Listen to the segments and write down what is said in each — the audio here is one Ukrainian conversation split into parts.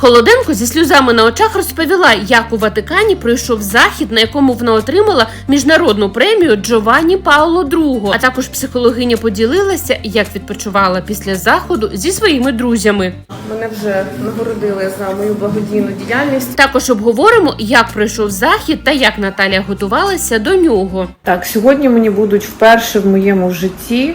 Холоденко зі сльозами на очах розповіла, як у Ватикані пройшов захід, на якому вона отримала міжнародну премію Джованні Пауло II. А також психологиня поділилася, як відпочивала після заходу зі своїми друзями. Мене вже нагородили за мою благодійну діяльність. Також обговоримо, як пройшов захід та як Наталія готувалася до нього. Так, сьогодні мені будуть вперше в моєму житті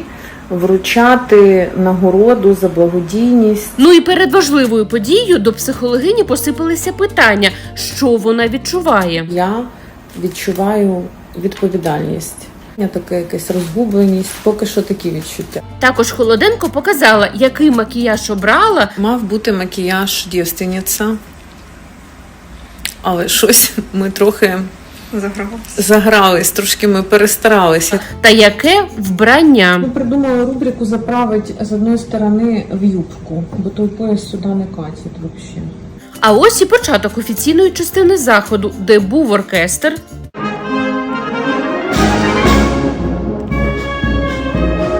вручати нагороду за благодійність. Ну і перед важливою подією до психологині посипалися питання, що вона відчуває. Я відчуваю відповідальність. Я така якась розгубленість, поки що такі відчуття. Також Холоденко показала, який макіяж обрала, Мав бути макіяж дівственниця, але щось ми трохи загрались, трошки ми перестаралися. та яке вбрання. Ми придумали рубрику заправить з одної сторони в юбку, бо той пояс сюди не катить взагалі. А ось і початок офіційної частини заходу, де був оркестр.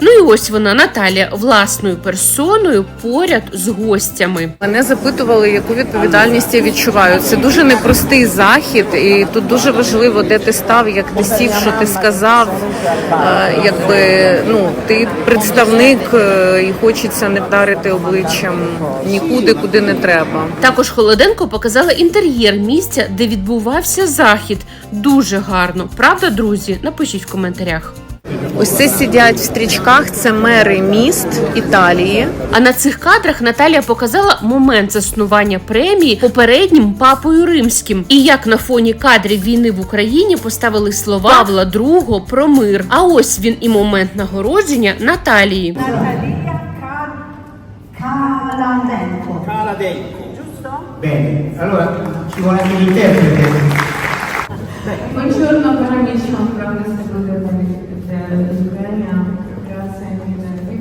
Ну і ось вона, Наталія, власною персоною поряд з гостями. Мене запитували, яку відповідальність я відчуваю. Це дуже непростий захід, і тут дуже важливо, де ти став, як ти сів, що ти сказав. Е, Якби ну ти представник, е, і хочеться не вдарити обличчям нікуди, куди не треба. Також Холоденко показала інтер'єр місця, де відбувався захід. Дуже гарно. Правда, друзі? Напишіть в коментарях. Ось це сидять в стрічках. Це мери міст Італії. А на цих кадрах Наталія показала момент заснування премії попереднім папою римським, і як на фоні кадрів війни в Україні поставили слова Павла II про мир. А ось він і момент нагородження Наталії. Caradenco. Caradenco. Giusto? Bene, allora ci vuole anche l'interprete. Buongiorno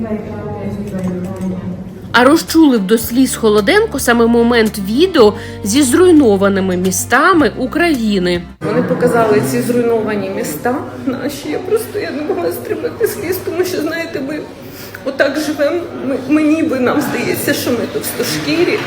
Thank you. А розчулив до сліз Холоденко саме момент відео зі зруйнованими містами України. Вони показали ці зруйновані міста наші. Я просто я не могла стримати сліз, тому що знаєте, ми отак живемо. Ми, ми ніби нам здається, що ми товстошкірі,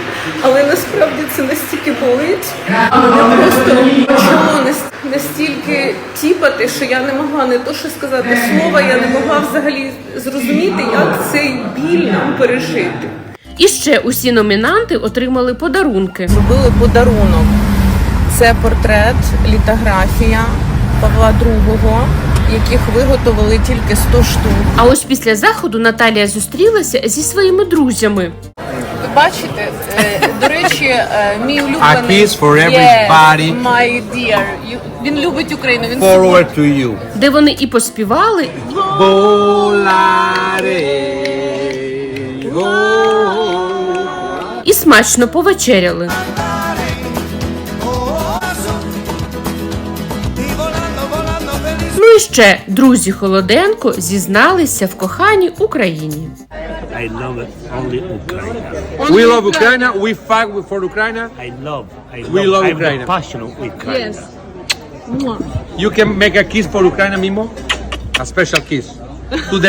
але насправді це настільки болить. Мене просто почало нас- настільки тіпати, що я не могла не то, що сказати слова, я не могла взагалі зрозуміти, як цей біль нам пережити. І ще усі номінанти отримали подарунки. Зробили подарунок. Це портрет, літографія Павла II, яких виготовили тільки 100 штук. А ось після заходу Наталія зустрілася зі своїми друзями. Ви бачите, е, до речі, е, мій улюблений kiss for everybody. Yes, my dear. Він любить Україну. Він Forward to you. де вони і поспівали, Volare. Go. Смачно повечеряли. Ну і ще друзі Холоденко зізналися в коханні Україні. I love it only Ukraine. We love Ukraine. We fight for Ukraine. I love. I We love I'm Ukraine. passionate with Ukraine. You can make a kiss for Ukraine, Mimo. A special kiss to the